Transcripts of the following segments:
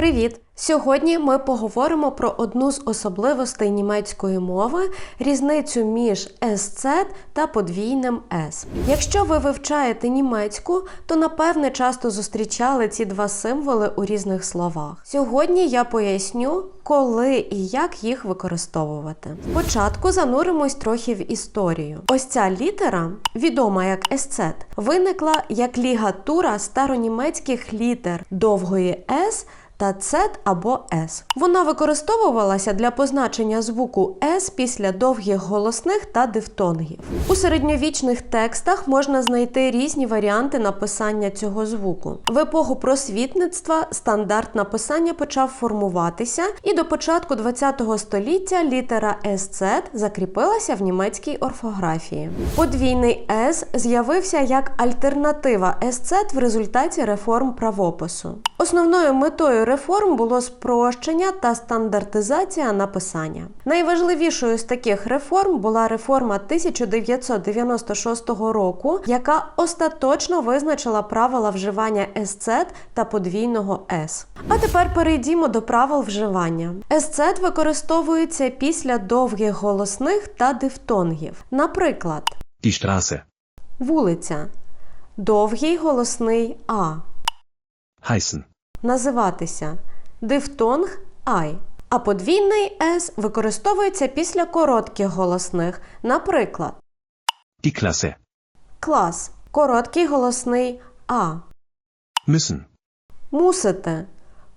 Привіт! Сьогодні ми поговоримо про одну з особливостей німецької мови різницю між СЦ та подвійним С. Якщо ви вивчаєте німецьку, то напевне часто зустрічали ці два символи у різних словах. Сьогодні я поясню, коли і як їх використовувати. Спочатку зануримось трохи в історію. Ось ця літера, відома як есцет, виникла як лігатура старонімецьких літер довгої С та цет або С. Вона використовувалася для позначення звуку С після довгих голосних та дифтонгів. У середньовічних текстах можна знайти різні варіанти написання цього звуку. В епоху просвітництва стандарт написання почав формуватися, і до початку ХХ століття літера СЦ закріпилася в німецькій орфографії. Подвійний С з'явився як альтернатива СЦ в результаті реформ правопису. Основною метою реформ було спрощення та стандартизація написання. Найважливішою з таких реформ була реформа 1996 року, яка остаточно визначила правила вживання есцет та подвійного С. А тепер перейдімо до правил вживання. Есцет використовується після довгих голосних та дифтонгів. Наприклад, Die Straße. вулиця, довгий голосний А. Heißen. називатися дифтонг ай. А подвійний С використовується після коротких голосних, наприклад, Die Klasse. клас, короткий голосний А, Müssen. мусите,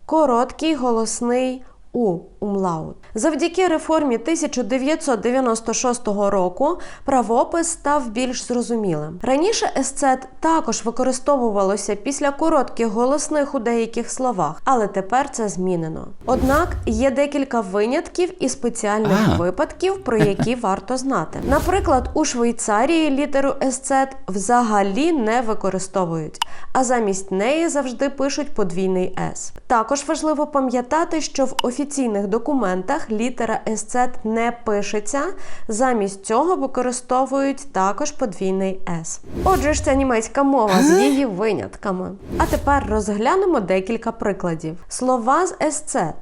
короткий голосний У умлаут. Завдяки реформі 1996 року правопис став більш зрозумілим. Раніше есцет також використовувалося після коротких голосних у деяких словах, але тепер це змінено. Однак є декілька винятків і спеціальних А. випадків, про які варто знати. Наприклад, у Швейцарії літеру есцет взагалі не використовують, а замість неї завжди пишуть подвійний С. Також важливо пам'ятати, що в офіційних документах літера есцет не пишеться, замість цього використовують також подвійний С. Отже ж, це німецька мова з її винятками. А тепер розглянемо декілька прикладів. Слова з есцет.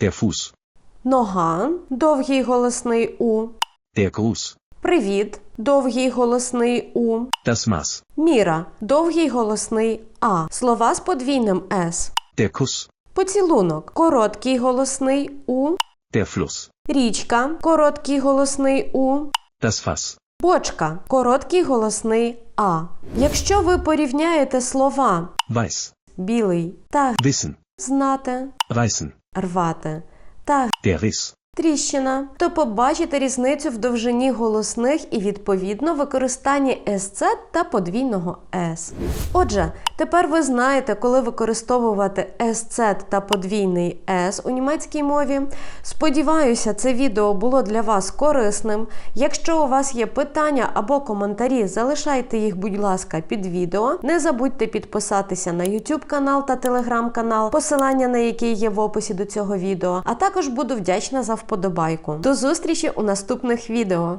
Der Fuß. Нога, довгий голосний У. Der Gruß. Привіт, довгий голосний У. Das Maß. Міра, довгий голосний А. Слова з подвійним С. Der Kuss. Поцілунок, короткий голосний У. Der Fluss. Річка, короткий голосний У. Das Fass. Бочка, короткий голосний А. Якщо ви порівняєте слова Weiß. білий та Wissen. знати, Reißen. рвати та Der Riss. Тріщина, то побачите різницю в довжині голосних і відповідно використанні СЦ та подвійного С. Отже, тепер ви знаєте, коли використовувати СЦ та подвійний С у німецькій мові. Сподіваюся, це відео було для вас корисним. Якщо у вас є питання або коментарі, залишайте їх, будь ласка, під відео. Не забудьте підписатися на YouTube канал та Telegram канал, посилання на який є в описі до цього відео. А також буду вдячна за вподобайку. До зустрічі у наступних відео.